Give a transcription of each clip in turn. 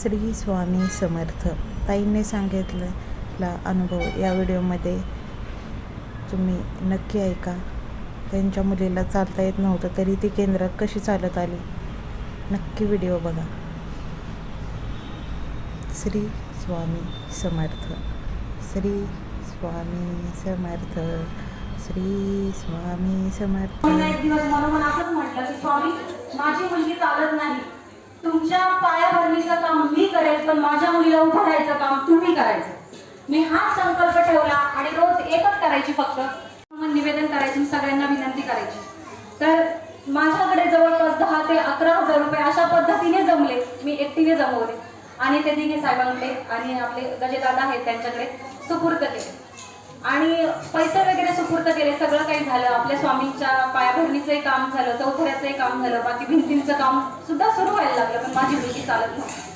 श्री स्वामी समर्थ ताईंनी सांगितलेला अनुभव या व्हिडिओमध्ये तुम्ही नक्की ऐका. त्यांच्या मुलीला चालता येत नव्हतं तरी ती केंद्रात कशी चालत आली? नक्की व्हिडिओ बघा. श्री स्वामी समर्थ. श्री स्वामी समर्थ. श्री स्वामी समर्थ. एक दिवस असंच म्हटलं की स्वामी माझी मुलगी चालत नाही तुमच्या पायाभरणीचं काम मी करेल पण माझ्या मुलीला उभं राहायचं काम तुम्ही करायचं. मी हाच संकल्प ठेवला आणि रोज एकच करायची फक्त. निवेदन करायची सगळ्यांना विनंती करायची. तर माझ्याकडे जवळपास दहा ते अकरा हजार रुपये अशा पद्धतीने जमले. मी एकटीने जमवले. आणि ते दिघे साहेबांकडे आणि आपले गजेदादा आहेत त्यांच्याकडे सुपूर्त केले. आणि पैसे वगैरे सुपूर्त केले. सगळं काही झालं. आपल्या स्वामींच्या पायाभरणीचंही काम झालं चौथऱ्याचंही काम झालं. बाकी भिंतींचं काम सुद्धा सुरू व्हायला लागलं. पण माझी मुलगी चालत नव्हती.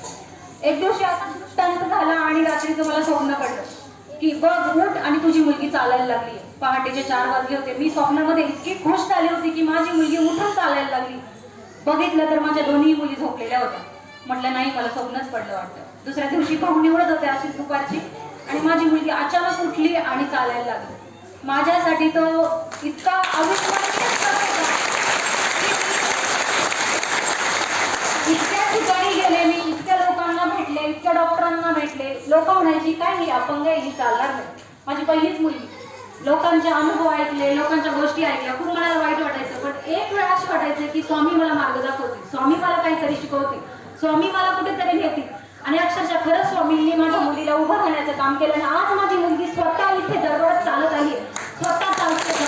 एक दिवशी असं दृष्टांत झाला आणि रात्रीचं मला स्वप्न पडलं की बघ उठ आणि तुझी मुलगी चालायला लागली. पहाटेचे चार वाजले होते. मी स्वप्नामध्ये इतकी खुश झाली होती की माझी मुलगी उठून चालायला लागली. बघितलं तर माझ्या दोन्ही मुली झोपलेल्या होत्या. म्हटलं नाही मला स्वप्नच पडलं वाटतं. दुसऱ्या दिवशी पाहून निवडत होते अशी दुपारची आणि माझी मुलगी अचानक उठली आणि चालायला लागली. माझ्यासाठी तो इतका अविस्मरणीय लोक म्हणायची काय ही अपंग आहे ही चालणार नाही. माझी पहिलीच मुलगी. लोकांचे अनुभव ऐकले लोकांच्या गोष्टी ऐकल्या खूप मला वाईट वाटायचं. पण एक वेळ असं वाटायचं की स्वामी मला मार्ग दाखवतील. स्वामी मला काहीतरी शिकवतील. स्वामी मला कुठेतरी घेतील आणि अक्षरशः खरंच स्वामींनी माझ्या मुलीला उभं राहण्याचं काम केलं आणि आज माझी मुलगी स्वतः इथे दररोज चालत आली स्वतः चालते.